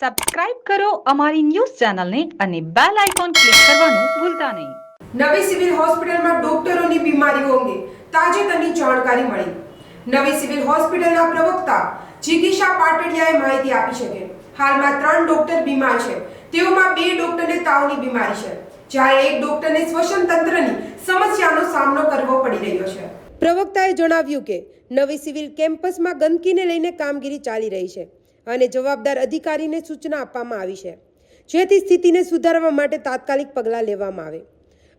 Subscribe કરો અમારી news ચેનલને અને બેલ આઇકોન ક્લિક કરવાનું ભૂલતા નહીં. નવી સિવિલ હોસ્પિટલમાં ડોક્ટરોની બીમારીઓ અંગે તાજેતરની જાણકારી મળી. નવી સિવિલ હોસ્પિટલના પ્રવક્તા જિગીશા પાટડિયાએ માહિતી આપી છે કે હાલમાં ત્રણ ડોક્ટર બીમાર છે. તેઓમાં બે ડોક્ટરને તાવની બીમારી છે જ્યારે એક ડોક્ટરને શ્વસન તંત્રની સમસ્યાનો સામનો કરવો પડી રહ્યો છે. પ્રવક્તાએ જણાવ્યું કે નવી સિવિલ કેમ્પસમાં ગંદકીને લઈને કામગીરી ચાલી રહી છે. અને જવાબદાર અધિકારીને સૂચના આપવામાં આવી છે, જેથી સ્થિતિને સુધારવા માટે તાત્કાલિક પગલાં લેવામાં આવે.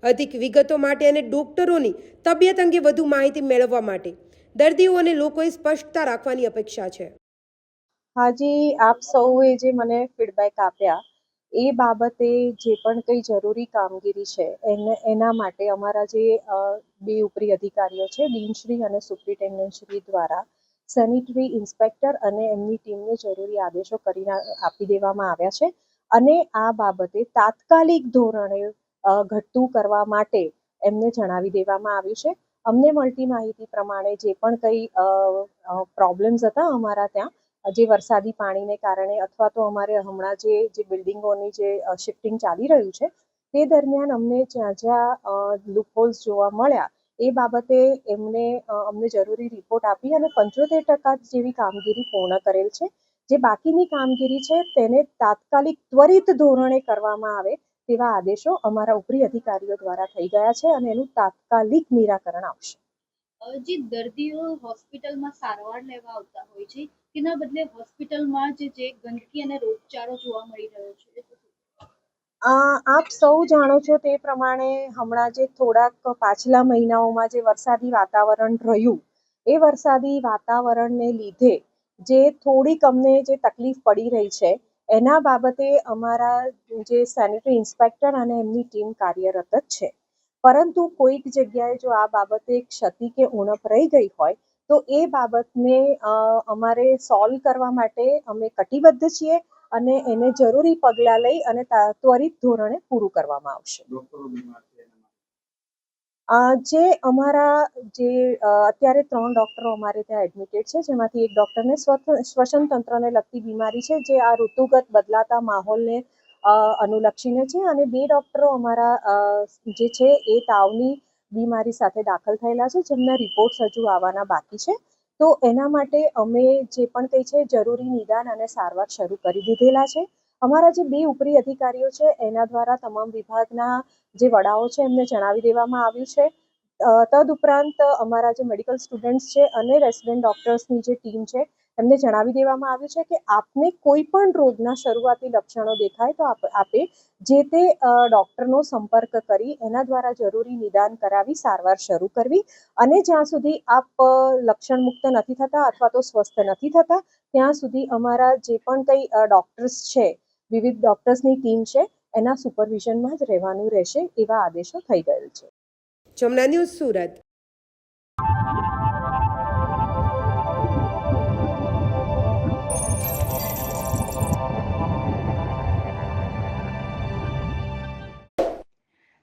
અધિક વિગતો માટે અને ડોક્ટરોની તબિયત અંગે વધુ માહિતી મેળવવા માટે દર્દીઓ અને લોકોએ સ્પષ્ટતા રાખવાની અપેક્ષા છે. હાજી, આપ સૌએ જે મને ફીડબેક આપ્યા, એ બાબતે જે પણ કંઈ જરૂરી કામગીરી છે, એને, એના માટે અમારા જે બે ઉપરી અધિકારીઓ છે, ડીનશ્રી અને સુપ્રિન્ટેન્ડન્ટશ્રી દ્વારા સેનિટરી ઇન્સ્પેક્ટર અને એમની ટીમને જરૂરી આદેશો કરીને આપી દેવામાં આવ્યા છે. અને આ બાબતે તાત્કાલિક ધોરણે ઘટતું કરવા માટે એમને જણાવી દેવામાં આવ્યું છે. અમને મળતી માહિતી પ્રમાણે જે પણ કંઈ પ્રોબ્લેમ્સ હતા અમારા ત્યાં, જે વરસાદી પાણીને કારણે અથવા તો અમારે હમણાં જે જે બિલ્ડિંગોની જે શિફ્ટિંગ ચાલી રહ્યું છે, તે દરમિયાન અમને જ્યાં જ્યાં લૂપહોલ્સ જોવા મળ્યા એ બાબતે એમને અમને જરૂરી રિપોર્ટ આપી અને પંચોતેર ટકા જેવી કામગીરી પૂર્ણ કરેલ છે. જે બાકીની કામગીરી છે તેને તાત્કાલિક ત્વરિત ધોરણે કરવામાં આવે તેવા આદેશો અમારા ઉપરી અધિકારીઓ દ્વારા થઈ ગયા છે અને એનું તાત્કાલિક નિરાકરણ આવશે. જે દર્દીઓ હોસ્પિટલમાં સારવાર લેવા આવતા હોય છે, તેના બદલે હોસ્પિટલમાં જ જે ગંદકી અને રોગચાળો જોવા મળી રહ્યો છે આપ સૌ જાણો છો તે પ્રમાણે હમણાં જે થોડાક પાછલા મહિનાઓમાં જે વરસાદી વાતાવરણ રહ્યું, એ વરસાદી વાતાવરણને લીધે જે થોડીક અમને જે તકલીફ પડી રહી છે, એના બાબતે અમારા જે સેનેટરી ઇન્સ્પેક્ટર અને એમની ટીમ કાર્યરત જ છે. પરંતુ કોઈક જગ્યાએ જો આ બાબતે ક્ષતિ કે ઉણપ રહી ગઈ હોય, તો એ બાબતને અમારે સોલ્વ કરવા માટે અમે કટિબદ્ધ છીએ અને એને જરૂરી પગલાં લઈ અને ત્વરિત ધોરણે પૂરું કરવામાં આવશે. જે અમારા જે અત્યારે ત્રણ ડૉક્ટરો અમારે ત્યાં એડમિટેડ છે જેમાંથી એક ડૉક્ટરને શ્વસન તંત્રને લગતી બીમારી છે જે આ ઋતુગત બદલાતા માહોલને અનુલક્ષીને છે અને બે ડૉક્ટરો અમારા જે છે એ તાવની બીમારી સાથે દાખલ થયેલા છે જેમના રિપોર્ટ્સ હજુ આવવાના બાકી છે. તો એના માટે અમે જે પણ કંઈ છે જરૂરી નિદાન અને સારવાર શરૂ કરી દીધેલા છે. અમારા જે બે ઉપરી અધિકારીઓ છે, એના દ્વારા તમામ વિભાગના જે વડાઓ છે, એમને જણાવી દેવામાં આવ્યું છે. તદ તદુપરાંત અમારા જે મેડિકલ સ્ટુડન્ટ્સ છે અને રેસિડેન્ટ ડૉક્ટર્સની જે ટીમ છે એમને જણાવી દેવામાં આવ્યું છે કે આપને કોઈ પણ રોગના શરૂઆતી લક્ષણો દેખાય તો આપ જે તે ડૉક્ટરનો સંપર્ક કરી એના દ્વારા જરૂરી નિદાન કરાવી, સારવાર શરૂ કરવી અને જ્યાં સુધી આપ લક્ષણ મુક્ત નથી થતા અથવા તો સ્વસ્થ નથી થતા, ત્યાં સુધી અમારા જે પણ કંઈ ડૉક્ટર્સ છે, વિવિધ ડૉક્ટર્સની ટીમ છે, એના સુપરવિઝનમાં જ રહેવાનું રહેશે એવા આદેશો થઈ ગયેલ છે. જમના ન્યૂઝ સુરત.